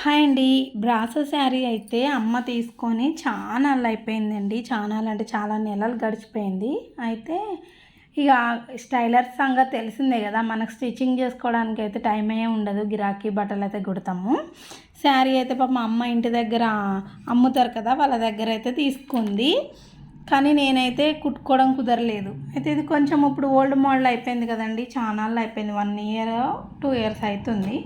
Hi అండి. Brasso sari అయితే అమ్మ తీసుకొని చాలా అయిపోయిందండి చాలా అంటే చాలా నెలలు గడిచిపోయింది. అయితే ఇక స్టైలర్ సంగతి తెలిసిందే కదా. మనకు స్టిచ్చింగ్ చేసుకోవడానికి అయితే టైం ఏ ఉండదు. గిరాకీ బట్టలు అయితే కుడతాము. శారీ అయితే పాప అమ్మ ఇంటి దగ్గర అమ్ముతారు కదా. వాళ్ళ దగ్గర అయితే తీసుకుంది. కానీ నేనైతే కుట్టుకోవడం కుదరలేదు. అయితే ఇది కొంచెం ఇప్పుడు ఓల్డ్ మోడల్ అయిపోయింది కదండి. చాలా అయిపోయింది. వన్ ఇయర్ టూ ఇయర్స్ అవుతుంది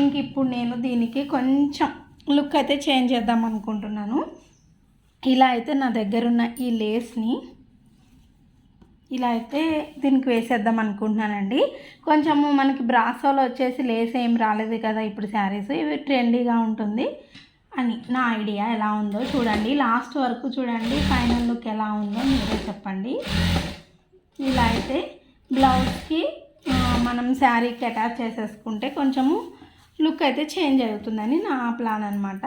ఇంక ఇప్పుడు నేను దీనికి కొంచెం లుక్ అయితే చేంజ్ చేద్దాం అనుకుంటున్నాను. ఇలా అయితే నా దగ్గర ఉన్న ఈ లేస్ని ఇలా అయితే దీనికి వేసేద్దాం అనుకుంటున్నానండి. కొంచెము మనకి బ్రాసోలో వచ్చేసి లేస్ ఏం రాలేదు కదా ఇప్పుడు శారీస్. ఇవి ట్రెండీగా ఉంటుంది. అని నా ఐడియా ఎలా ఉందో చూడండి. లాస్ట్ వరకు చూడండి ఫైనల్ లుక్ ఎలా ఉందో మీరే చెప్పండి. ఇలా అయితే బ్లౌజ్కి మనం శారీకి అటాచ్ చేసేసుకుంటే కొంచెము లుక్ అయితే చేంజ్ అవుతుందని నా ప్లాన్ అనమాట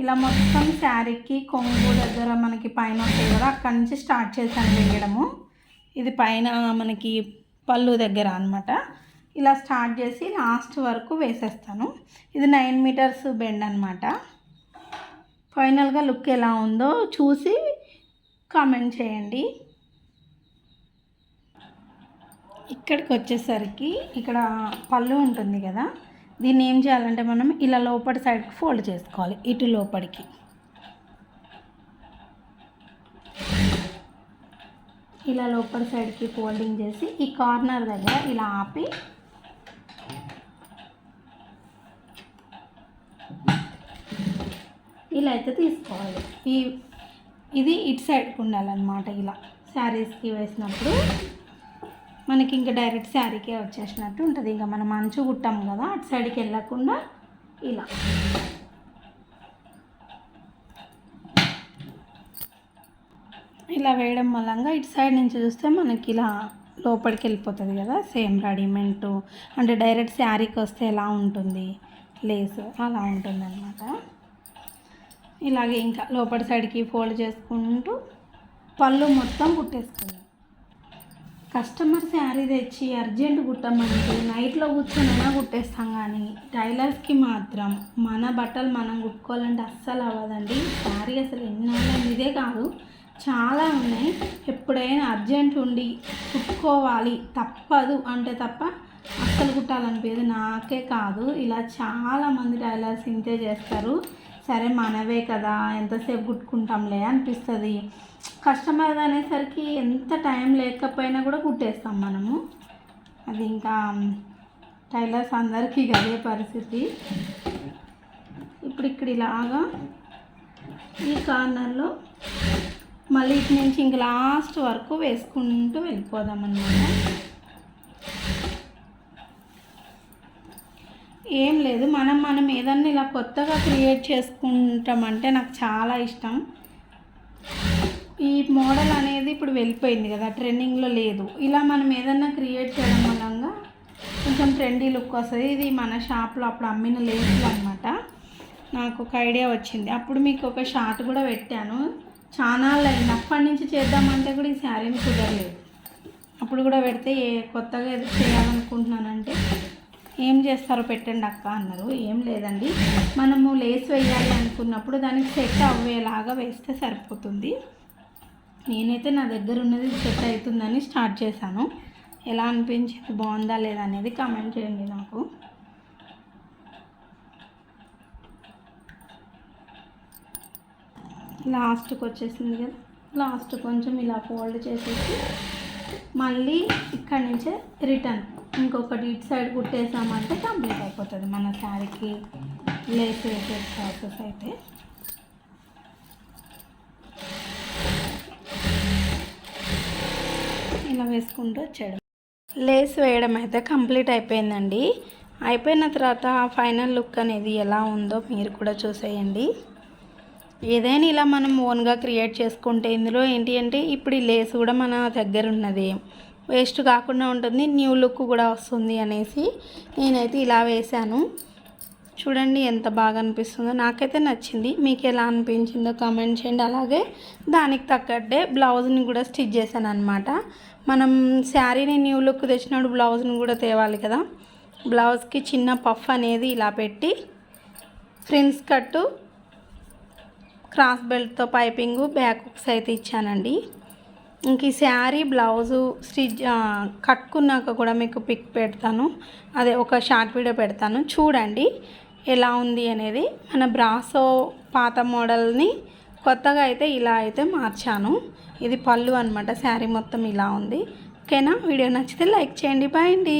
ఇలా మొత్తం శారీకి కొంగు దగ్గర మనకి పైన వస్తాయి కదా అక్కడి నుంచి స్టార్ట్ చేశాను వేయడము ఇది పైన మనకి పళ్ళు దగ్గర అనమాట ఇలా స్టార్ట్ చేసి లాస్ట్ వరకు వేసేస్తాను. ఇది నైన్ మీటర్స్ బెండ్ అనమాట ఫైనల్గా లుక్ ఎలా ఉందో చూసి కామెంట్ చేయండి. ఇక్కడికి వచ్చేసరికి ఇక్కడ పళ్ళు ఉంటుంది కదా దీన్ని ఏం చేయాలంటే మనం ఇలా లోపటి సైడ్కి ఫోల్డ్ చేసుకోవాలి ఇటు లోపలికి ఇలా లోపలి సైడ్కి ఫోల్డింగ్ చేసి ఈ కార్నర్ దగ్గర ఇలా ఆపి ఇలా అయితే తీసుకోవాలి. ఈ ఇది ఇటు సైడ్కి ఉండాలన్నమాట ఇలా. శారీస్కి వేసినప్పుడు మనకి ఇంకా డైరెక్ట్ శారీకే వచ్చేసినట్టు ఉంటుంది. ఇంకా మనం మంచు కుట్టాం కదా అటు సైడ్కి వెళ్ళకుండా ఇలా. ఇలా వేయడం మూలంగా ఇటు సైడ్ నుంచి చూస్తే మనకి ఇలా లోపలికి వెళ్ళిపోతుంది కదా సేమ్ రెడీమేడ్ అంటే డైరెక్ట్ శారీకి వస్తే ఎలా ఉంటుంది? లేస్ అలా ఉంటుంది అన్నమాట ఇలాగే ఇంకా లోపల సైడ్కి ఫోల్డ్ చేసుకుంటూ పళ్ళు మొత్తం కుట్టేసుకుందాం. కస్టమర్ శారీ తెచ్చి అర్జెంట్ కుట్టమంటే నైట్లో కూర్చొనైనా కుట్టేస్తాం కానీ టైలర్స్కి మాత్రం మన బట్టలు మనం కుట్టుకోవాలంటే అస్సలు అవ్వదండి. శారీ అసలు ఎన్నాళ్ళని ఇదే కాదు చాలా ఉన్నాయి. ఎప్పుడైనా అర్జెంట్ ఉండి కుట్టుకోవాలి తప్పదు అంటే తప్ప అస్సలు కుట్టాలనిపించదు. నాకే కాదు ఇలా చాలామంది టైలర్స్ ఇంతే చేస్తారు. సరే మనవే కదా ఎంతసేపు కుట్టుకుంటాంలే అనిపిస్తుంది. కస్టమర్ అనేసరికి ఎంత టైం లేకపోయినా కూడా కుట్టేస్తాం మనము. అది ఇంకా టైలర్స్ అందరికీ అదే పరిస్థితి. ఇప్పుడు ఇక్కడ ఇలాగా ఈ కార్నర్లో మళ్ళీ ఇటు నుంచి ఇంక లాస్ట్ వరకు వేసుకుంటూ వెళ్ళిపోదాం అన్నమాట ఏం లేదు. మనం మనం ఏదన్నా ఇలా కొత్తగా క్రియేట్ చేసుకుంటామంటే నాకు చాలా ఇష్టం. ఈ మోడల్ అనేది ఇప్పుడు వెళ్ళిపోయింది కదా ట్రెండింగ్లో లేదు. ఇలా మనం ఏదన్నా క్రియేట్ చేయడం మూలంగా కొంచెం ట్రెండీ లుక్ వస్తుంది. ఇది మన షాప్లో అప్పుడు అమ్మిన లేసులు అనమాట నాకు ఒక ఐడియా వచ్చింది. అప్పుడు మీకు ఒక షార్ట్ కూడా పెట్టాను. చాలా అయింది. అప్పటి నుంచి చేద్దామంటే కూడా ఈ శారీని కుదరలేదు. అప్పుడు కూడా పెడితే ఏ కొత్తగా ఏదో చేయాలనుకుంటున్నానంటే ఏం చేస్తారో పెట్టండి అక్క అన్నారు. ఏం లేదండి. మనము లేస్ వేయాలి అనుకున్నప్పుడు దానికి సెట్ అవ్వేలాగా వేస్తే సరిపోతుంది. నేనైతే నా దగ్గర ఉన్నది సెట్ అవుతుందని స్టార్ట్ చేశాను. ఎలా అనిపించింది? బాగుందా లేదా అనేది కామెంట్ చేయండి నాకు. లాస్ట్కి వచ్చేసింది కదా. లాస్ట్ కొంచెం ఇలా ఫోల్డ్ చేసేసి మళ్ళీ ఇక్కడి నుంచే రిటర్న్. ఇంకొకటి ఇటు సైడ్ కుట్టేసామంటే కంప్లీట్ అయిపోతుంది మన శారీకి లేస్ వేసే ప్రాసెస్ అయితే. ఇలా వేసుకుంటూ వచ్చాడు. లేస్ వేయడం అయితే కంప్లీట్ అయిపోయిందండి. అయిపోయిన తర్వాత ఫైనల్ లుక్ అనేది ఎలా ఉందో మీరు కూడా చూసేయండి. ఏదైనా ఇలా మనం ఓన్గా క్రియేట్ చేసుకుంటే ఇందులో ఏంటి అంటే ఇప్పుడు ఈ లేస్ కూడా మన దగ్గర ఉన్నది. వేస్ట్ కాకుండా ఉంటుంది. న్యూ లుక్ కూడా వస్తుంది అనేసి నేనైతే ఇలా వేశాను. చూడండి ఎంత బాగా అనిపిస్తుందో. నాకైతే నచ్చింది. మీకు ఎలా అనిపించిందో కామెంట్ చేయండి. అలాగే దానికి తగ్గట్టే బ్లౌజ్ని కూడా స్టిచ్ చేశాను అనమాట మనం శారీని న్యూ లుక్ తెచ్చినప్పుడు బ్లౌజ్ని కూడా తేవాలి కదా. బ్లౌజ్కి చిన్న పఫ్ అనేది ఇలా పెట్టి ఫ్రిన్స్ కట్టు క్రాస్ బెల్ట్తో పైపింగు బ్యాక్ హుక్స్ అయితే ఇచ్చానండి. ఇంక ఈ శారీ బ్లౌజు స్టిచ్ కట్టుకున్నాక కూడా మీకు పిక్ పెడతాను. అదే ఒక షార్ట్ వీడియో పెడతాను. చూడండి ఎలా ఉంది అనేది. మన బ్రాసో పాత మోడల్ని కొత్తగా అయితే ఇలా అయితే మార్చాను. ఇది పళ్ళు అనమాట శారీ మొత్తం ఇలా ఉంది. ఓకేనా? వీడియో నచ్చితే లైక్ చేయండి. బాయ్ అండి.